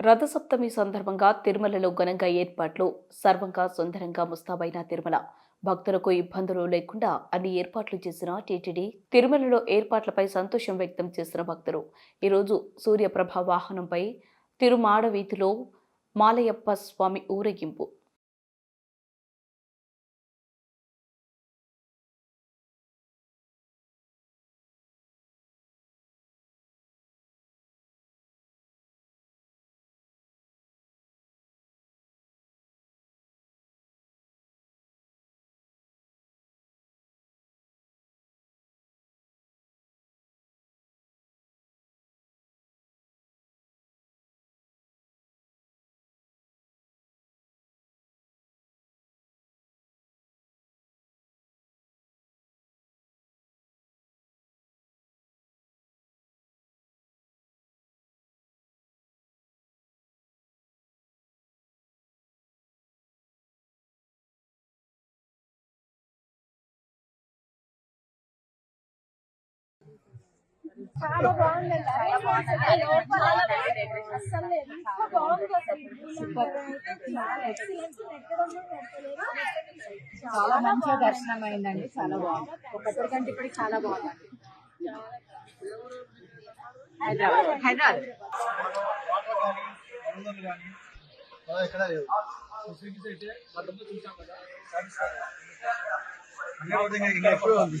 రథసప్తమి సందర్భంగా తిరుమలలో ఘనంగా ఏర్పాట్లు సర్వంగా సుందరంగా ముస్తాబైన తిరుమల. భక్తులకు ఇబ్బందులు లేకుండా అన్ని ఏర్పాట్లు చేసిన టీటీడీ తిరుమలలో ఏర్పాట్లపై సంతోషం వ్యక్తం చేసిన భక్తులు. ఈరోజు సూర్యప్రభ వాహనంపై తిరుమాడ వీధిలో మాలయప్ప స్వామి ఊరేగింపు. చాలా బాగుంది. లోపల అసలు ఎంత బాగుంది అసలు చాలా మంచిగా దర్శనం అయిందండి చాలా బాగుంది. ఒకటి కంటే ఇప్పుడు చాలా బాగుందండి హైదరాబాద్. హైదరాబాద్. ఎక్కడ లేవు అన్ని